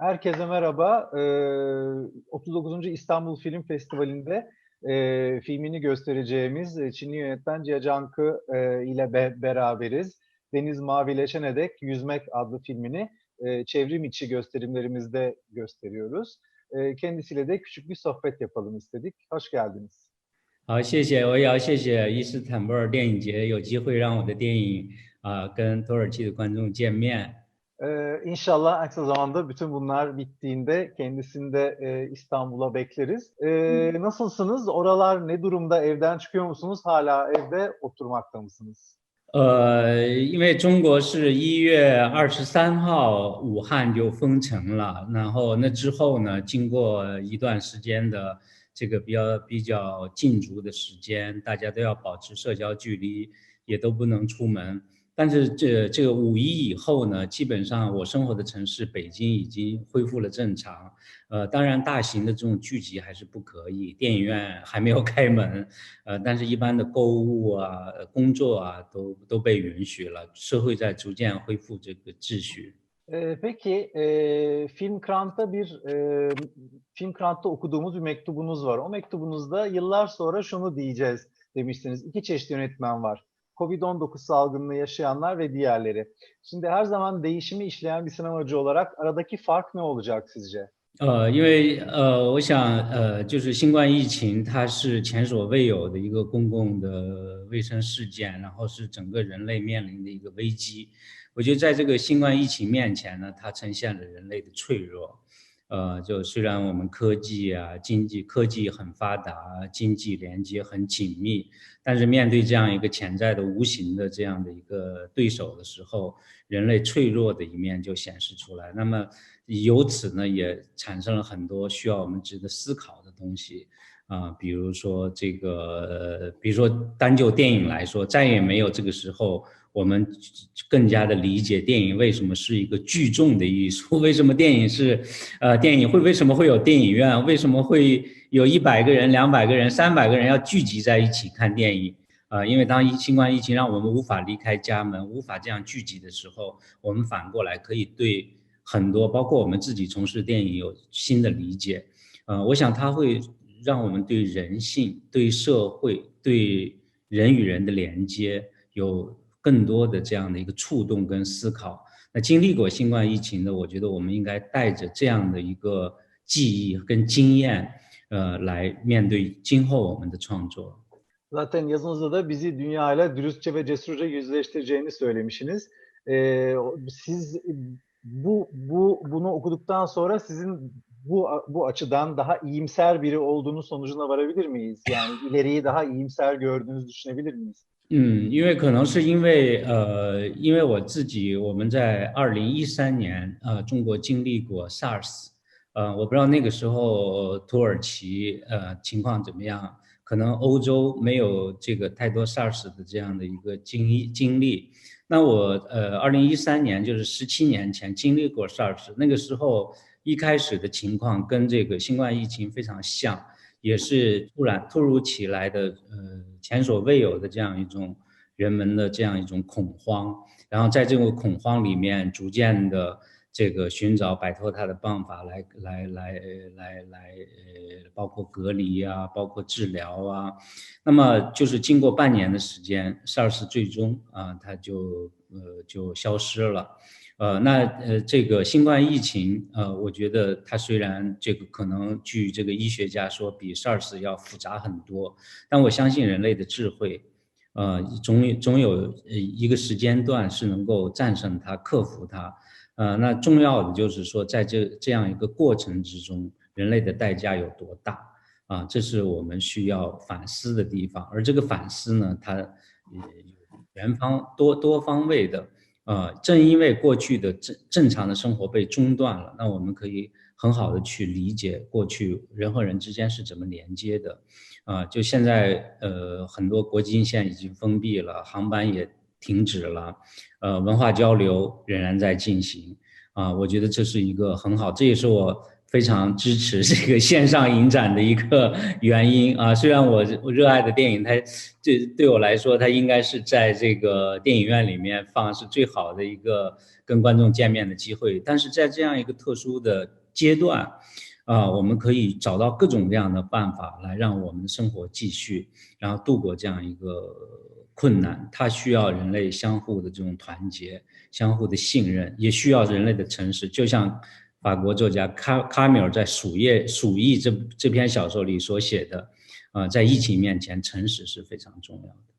Herkese merhaba. Ee, 39. İstanbul Film Festivali'nde e, filmini göstereceğimiz e, Çinli yönetmen Jia Cankı e, ile be, beraberiz. Deniz Mavileşene Dek Yüzmek adlı filmini e, çevrim içi gösterimlerimizde gösteriyoruz. E, kendisiyle de küçük bir sohbet yapalım istedik. Hoş geldiniz. 好，谢谢，我也要谢谢伊斯坦布尔电影节有机会让我的电影啊、跟土耳其的观众见面。 Ee, inşallah en kısa zamanda bütün bunlar bittiğinde kendisini de e, İstanbul'a bekleriz. Ee, nasılsınız? Oralar ne durumda? Evden çıkıyor musunuz? Hala evde oturmakta mısınız? 呃，因为中国是一月二十三号武汉就封城了，然后那之后呢，经过一段时间的这个比较比较禁足的时间，大家都要保持社交距离，也都不能出门。 但是这这个五一以后呢，基本上我生活的城市北京已经恢复了正常。呃，当然大型的这种聚集还是不可以，电影院还没有开门，呃，但是一般的购物啊、工作啊都都被允许了，社会在逐渐恢复这个秩序。Peki e, Film Krant'ta bir e, Film Krant'ta okuduğumuz bir mektubunuz var. O mektubunuzda yıllar sonra şunu diyeceğiz demiştiniz. İki çeşit yönetmen var. Covid-19 salgınını yaşayanlar ve diğerleri. Şimdi her zaman değişimi işleyen bir sinemacı olarak aradaki fark ne olacak sizce? 呃，因为呃，我想呃，就是新冠疫情，它是前所未有的一个公共的卫生事件，然后是整个人类面临的一个危机。我觉得在这个新冠疫情面前呢，它呈现了人类的脆弱。呃，就虽然我们科技啊、经济科技很发达，经济连接很紧密，但是面对这样一个潜在的无形的这样的一个对手的时候，人类脆弱的一面就显示出来。那么由此呢，也产生了很多需要我们值得思考的东西啊、比如说这个，比如说单就电影来说，再也没有这个时候我们更加的理解电影为什么是一个聚众的艺术，为什么电影是，呃，电影会为什么会有电影院，为什么会有一百个人、两百个人、三百个人要聚集在一起看电影。呃，因为当疫新冠疫情让我们无法离开家门，无法这样聚集的时候，我们反过来可以对很多，包括我们自己从事电影有新的理解。呃，我想它会让我们对人性、对社会、对人与人的连接有更多的这样的一个触动跟思考。那经历过新冠疫情的，我觉得我们应该带着这样的一个记忆跟经验，呃，来面对今后我们的创作。 Zaten yazınızda da bizi dünyayla dürüstçe ve cesurca yüzleştireceğini söylemişsiniz. Ee, siz bu bu bunu okuduktan sonra sizin bu bu açıdan daha iyimser biri olduğunu sonucuna varabilir miyiz? Yani ileriyi daha iyimser gördüğünüzü düşünebilir miyiz? 嗯，因为可能是因为呃，因为我自己我们在二零一三年呃，中国经历过 SARS，呃，我不知道那个时候土耳其呃情况怎么样，可能欧洲没有这个太多 SARS 的这样的一个经经历。那我呃，二零一三年就是十七年前经历过 SARS，那个时候一开始的情况跟这个新冠疫情非常像，也是突然突如其来的呃前所未有的这样一种人们的这样一种恐慌，然后在这种恐慌里面逐渐的这个寻找摆脱它的办法来来来来来呃，包括隔离啊，包括治疗啊，那么就是经过半年的时间，SARS 最终啊它就呃就消失了。呃，那呃，这个新冠疫情，呃，我觉得它虽然这个可能据这个医学家说比 SARS 要复杂很多，但我相信人类的智慧，呃，总总有呃一个时间段是能够战胜它、克服它。呃，那重要的就是说，在这这样一个过程之中，人类的代价有多大啊？这是我们需要反思的地方。而这个反思呢，它呃有全方多多方位的。呃，正因为过去的正正常的生活被中断了，那我们可以很好的去理解过去人和人之间是怎么连接的。啊、就现在呃很多国际线已经封闭了，航班也停止了，呃，文化交流仍然在进行。啊、我觉得这是一个很好，这也是我非常支持这个线上影展的一个原因啊。虽然我我热爱的电影，它这对我来说，它应该是在这个电影院里面放是最好的一个跟观众见面的机会。但是在这样一个特殊的阶段，啊，我们可以找到各种各样的办法来让我们的生活继续，然后度过这样一个困难。它需要人类相互的这种团结、相互的信任，也需要人类的诚实。就像。法国作家卡卡米尔在《鼠疫》《鼠疫》这这篇小说里所写的，啊，在疫情面前，诚实是非常重要的。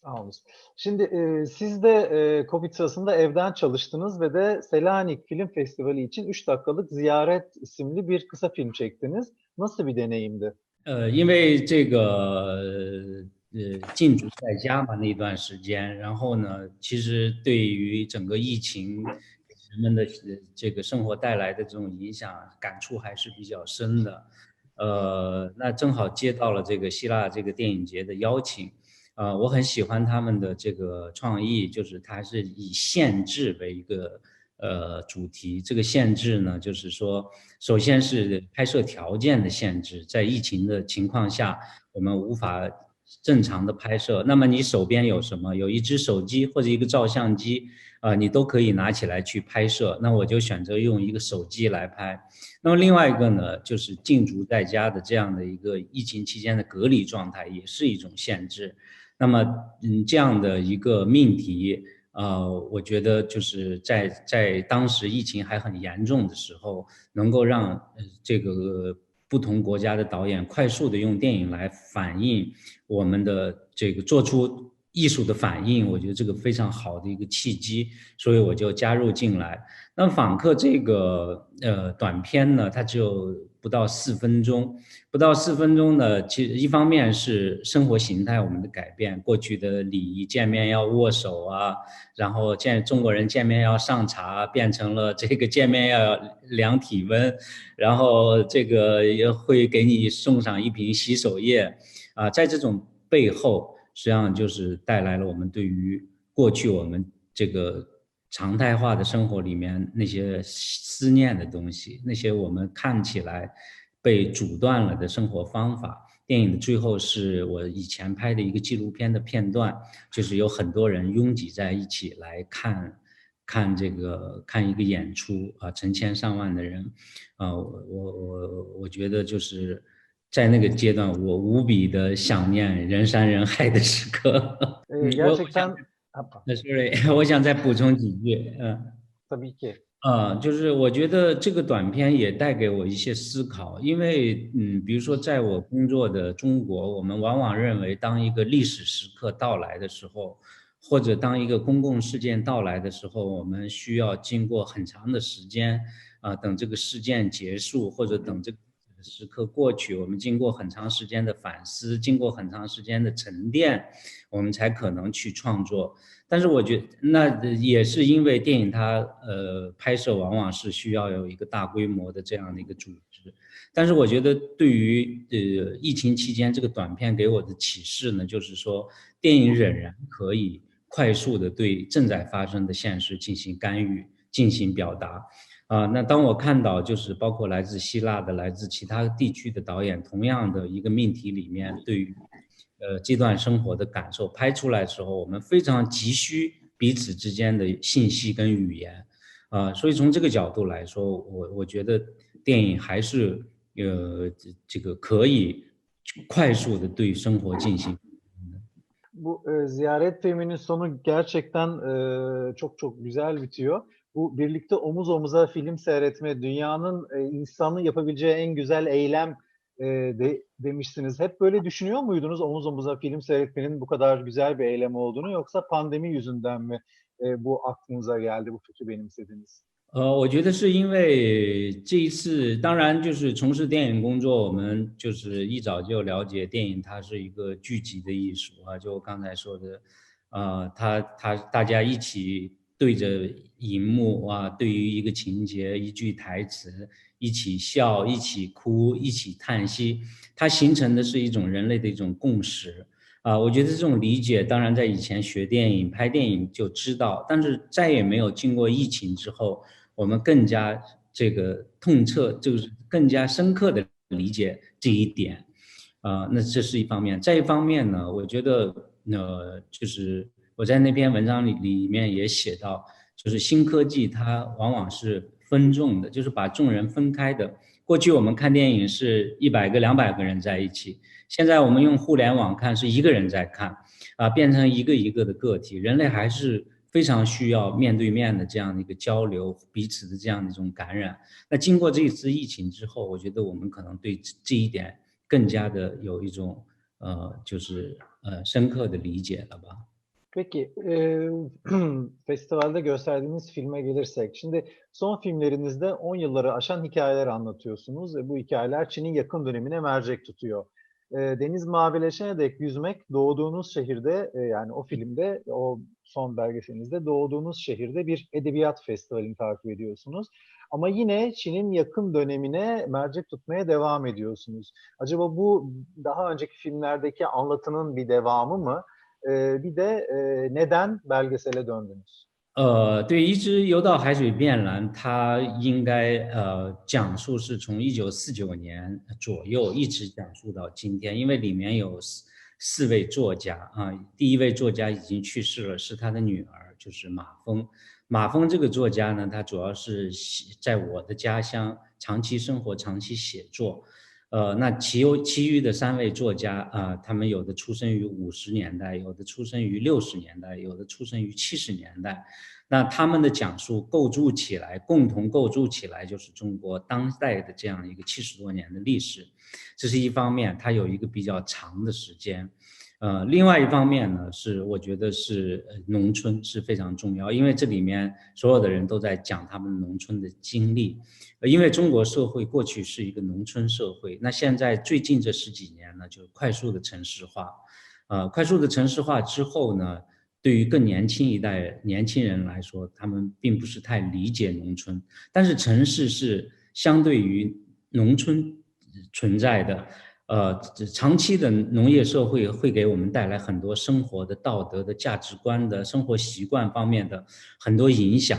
Sağ Şimdi e, siz de e, Covid sırasında evden çalıştınız ve de Selanik Film Festivali için 3 dakikalık Ziyaret isimli bir kısa film çektiniz. Nasıl bir deneyimdi? 呃，因为这个呃禁足在家嘛那段时间，然后呢，其实对于整个疫情人们的这个生活带来的这种影响感触还是比较深的，呃，那正好接到了这个希腊这个电影节的邀请，呃，我很喜欢他们的这个创意，就是它是以限制为一个呃主题，这个限制呢，就是说，首先是拍摄条件的限制，在疫情的情况下，我们无法正常的拍摄，那么你手边有什么？有一只手机或者一个照相机。啊，你都可以拿起来去拍摄。那我就选择用一个手机来拍。那么另外一个呢，就是禁足在家的这样的一个疫情期间的隔离状态，也是一种限制。那么，嗯，这样的一个命题，呃，我觉得就是在在当时疫情还很严重的时候，能够让这个不同国家的导演快速的用电影来反映我们的这个做出。艺术的反应，我觉得这个非常好的一个契机，所以我就加入进来。那访客这个呃短片呢，它只有不到四分钟，不到四分钟呢，其实一方面是生活形态我们的改变，过去的礼仪见面要握手啊，然后见中国人见面要上茶，变成了这个见面要量体温，然后这个也会给你送上一瓶洗手液啊，在这种背后。实际上就是带来了我们对于过去我们这个常态化的生活里面那些思念的东西，那些我们看起来被阻断了的生活方法。电影的最后是我以前拍的一个纪录片的片段，就是有很多人拥挤在一起来看，看这个看一个演出啊，成千上万的人，啊，我我我我觉得就是。在那个阶段，我无比的想念人山人海的时刻。我，想 sorry，我想再补充几句。嗯？啊，就是我觉得这个短片也带给我一些思考，因为嗯，比如说在我工作的中国，我们往往认为，当一个历史时刻到来的时候，或者当一个公共事件到来的时候，我们需要经过很长的时间啊，等这个事件结束，或者等这。时刻过去，我们经过很长时间的反思，经过很长时间的沉淀，我们才可能去创作。但是我觉得，那也是因为电影它呃拍摄往往是需要有一个大规模的这样的一个组织。但是我觉得，对于呃疫情期间这个短片给我的启示呢，就是说电影仍然可以快速的对正在发生的现实进行干预，进行表达。啊，那当我看到就是包括来自希腊的、来自其他地区的导演，同样的一个命题里面，对于呃这段生活的感受拍出来的时候，我们非常急需彼此之间的信息跟语言，啊，所以从这个角度来说，我我觉得电影还是呃这个可以快速的对生活进行。Bu ziyaret filminin sonu gerçekten çok çok güzel bitiyor. bu birlikte omuz omuza film seyretme dünyanın e, insanın yapabileceği en güzel eylem e, de, demişsiniz. Hep böyle düşünüyor muydunuz omuz omuza film seyretmenin bu kadar güzel bir eylem olduğunu yoksa pandemi yüzünden mi e, bu aklınıza geldi, bu fikri benimsediniz? 呃，我觉得是因为这一次，当然就是从事电影工作，我们就是一早就了解电影，它是一个聚集的艺术啊。就我刚才说的，呃，它它大家一起 对着荧幕啊，对于一个情节、一句台词，一起笑、一起哭、一起叹息，它形成的是一种人类的一种共识啊。我觉得这种理解，当然在以前学电影、拍电影就知道，但是再也没有经过疫情之后，我们更加这个痛彻，就是更加深刻的理解这一点，啊，那这是一方面。再一方面呢，我觉得，呃，就是我在那篇文章里里面也写到，就是新科技它往往是分众的，就是把众人分开的。过去我们看电影是一百个、两百个人在一起，现在我们用互联网看是一个人在看，啊，变成一个一个的个体。人类还是非常需要面对面的这样的一个交流，彼此的这样的一种感染。那经过这一次疫情之后，我觉得我们可能对这一点更加的有一种呃，就是呃深刻的理解了吧。Peki, e, festivalde gösterdiğiniz filme gelirsek, şimdi son filmlerinizde 10 yılları aşan hikayeler anlatıyorsunuz ve bu hikayeler Çin'in yakın dönemine mercek tutuyor. E, deniz mavileşene dek yüzmek doğduğunuz şehirde, e, yani o filmde, o son belgeselinizde doğduğunuz şehirde bir edebiyat festivalini takip ediyorsunuz. Ama yine Çin'in yakın dönemine mercek tutmaya devam ediyorsunuz. Acaba bu daha önceki filmlerdeki anlatının bir devamı mı? 呃，bir de 呃，neden belgesele döndünüz？呃，对，一只游到海水变蓝，它应该呃讲述是从一九四九年左右一直讲述到今天，因为里面有四四位作家啊，第一位作家已经去世了，是他的女儿，就是马峰。马峰这个作家呢，他主要是在我的家乡长期生活、长期写作。呃，那其有其余的三位作家啊，他们有的出生于五十年代，有的出生于六十年代，有的出生于七十年代。那他们的讲述构筑起来，共同构筑起来，就是中国当代的这样一个七十多年的历史。这是一方面，它有一个比较长的时间。呃，另外一方面呢，是我觉得是农村是非常重要，因为这里面所有的人都在讲他们农村的经历。因为中国社会过去是一个农村社会，那现在最近这十几年呢，就快速的城市化。呃，快速的城市化之后呢，对于更年轻一代年轻人来说，他们并不是太理解农村，但是城市是相对于农村存在的。呃，长期的农业社会会给我们带来很多生活的道德的价值观的生活习惯方面的很多影响，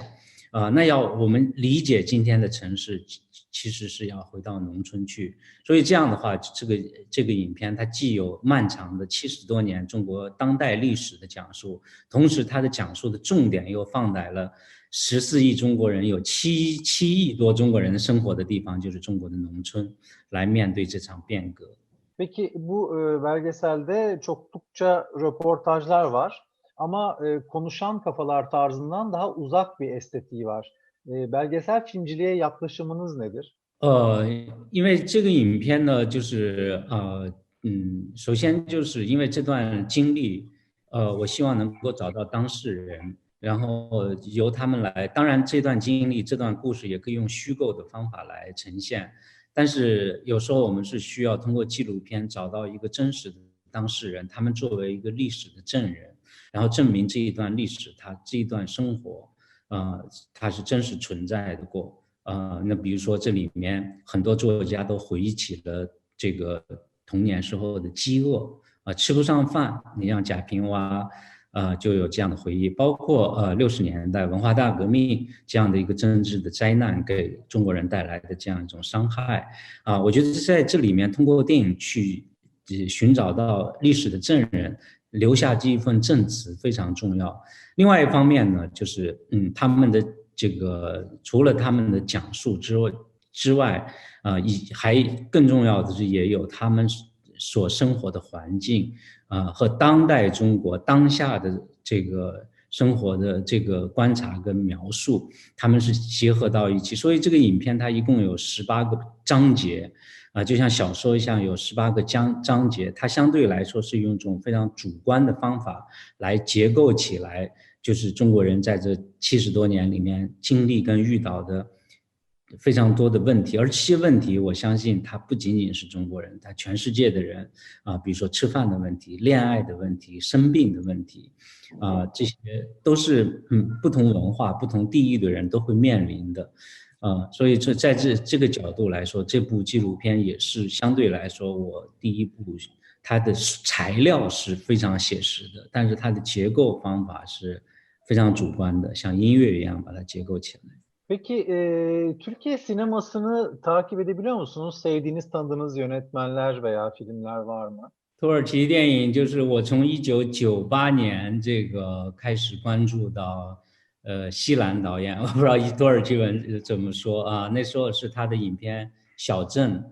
啊，那要我们理解今天的城市，其实是要回到农村去。所以这样的话，这个这个影片它既有漫长的七十多年中国当代历史的讲述，同时它的讲述的重点又放在了十四亿中国人有七七亿多中国人生活的地方，就是中国的农村，来面对这场变革。Peki bu e, belgeselde çoktukça röportajlar var ama e, konuşan kafalar tarzından daha uzak bir estetiği var. E, belgesel filmciliğe yaklaşımınız nedir? 呃，因为这个影片呢，就是呃，嗯，首先就是因为这段经历，呃，我希望能够找到当事人，然后由他们来。当然，这段经历、这段故事也可以用虚构的方法来呈现。但是有时候我们是需要通过纪录片找到一个真实的当事人，他们作为一个历史的证人，然后证明这一段历史，他这一段生活，呃，它是真实存在的过。呃，那比如说这里面很多作家都回忆起了这个童年时候的饥饿，啊，吃不上饭。你像贾平凹。呃，就有这样的回忆，包括呃六十年代文化大革命这样的一个政治的灾难给中国人带来的这样一种伤害啊，我觉得在这里面通过电影去寻找到历史的证人，留下这一份证词非常重要。另外一方面呢，就是嗯他们的这个除了他们的讲述之外之外啊，以还更重要的是也有他们所生活的环境。啊，和当代中国当下的这个生活的这个观察跟描述，他们是结合到一起。所以这个影片它一共有十八个章节，啊，就像小说一样有十八个章章节。它相对来说是用一种非常主观的方法来结构起来，就是中国人在这七十多年里面经历跟遇到的。非常多的问题，而这些问题，我相信它不仅仅是中国人，它全世界的人啊，比如说吃饭的问题、恋爱的问题、生病的问题，啊，这些都是嗯不同文化、不同地域的人都会面临的，啊，所以这在这这个角度来说，这部纪录片也是相对来说我第一部，它的材料是非常写实的，但是它的结构方法是非常主观的，像音乐一样把它结构起来。那土耳其电影就是我从一九九八年这个开始关注到，呃，西兰导演，我不知道土耳其文怎么说啊。那时候是他的影片《小镇》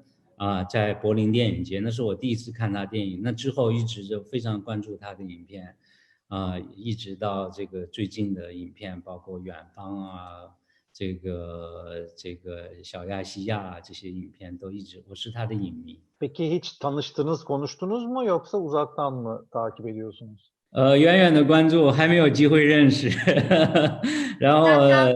啊，在柏林电影节，那是我第一次看他电影。那之后一直就非常关注他的影片，啊，一直到这个最近的影片，包括《远方》啊，这个这个小亚细亚啊这些影片都一直我是他的影迷。 Peki hiç tanıştınız, konuştunuz mu yoksa uzaktan mı takip ediyorsunuz? 呃，远远的关注，还没有机会认识，然后呃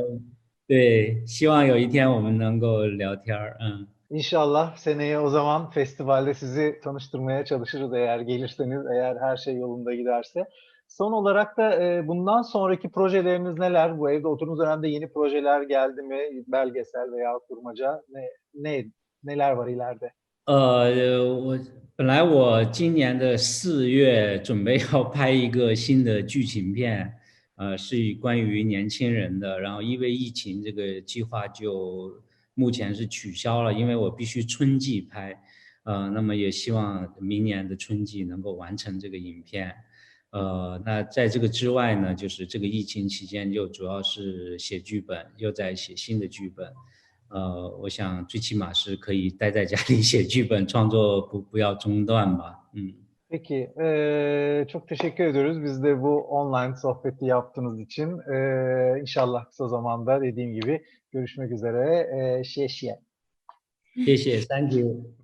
对，希望有一天我们能够聊天儿，嗯。 İnşallah seneye o zaman festivalde sizi tanıştırmaya çalışırız eğer gelirseniz, eğer her şey yolunda giderse. Son olarak da e, bundan sonraki projeleriniz neler? Bu evde oturduğunuz dönemde yeni projeler geldi mi? Belgesel veya kurmaca ne, ne neler var ileride? 呃，我本来我今年的四月准备要拍一个新的剧情片，呃，是关于年轻人的，然后因为疫情，这个计划就目前是取消了，因为我必须春季拍，呃，那么也希望明年的春季能够完成这个影片。 呃，那在这个之外呢，就是这个疫情期间就主要是写剧本，又在写新的剧本。呃，我想最起码是可以待在家里写剧本，创作不不要中断吧。嗯，Peki, e, çok teşekkür ediyoruz biz de bu online sohbeti yaptığınız için. E, inşallah kısa zamanda dediğim gibi görüşmek üzere. E. 谢谢，Thank you。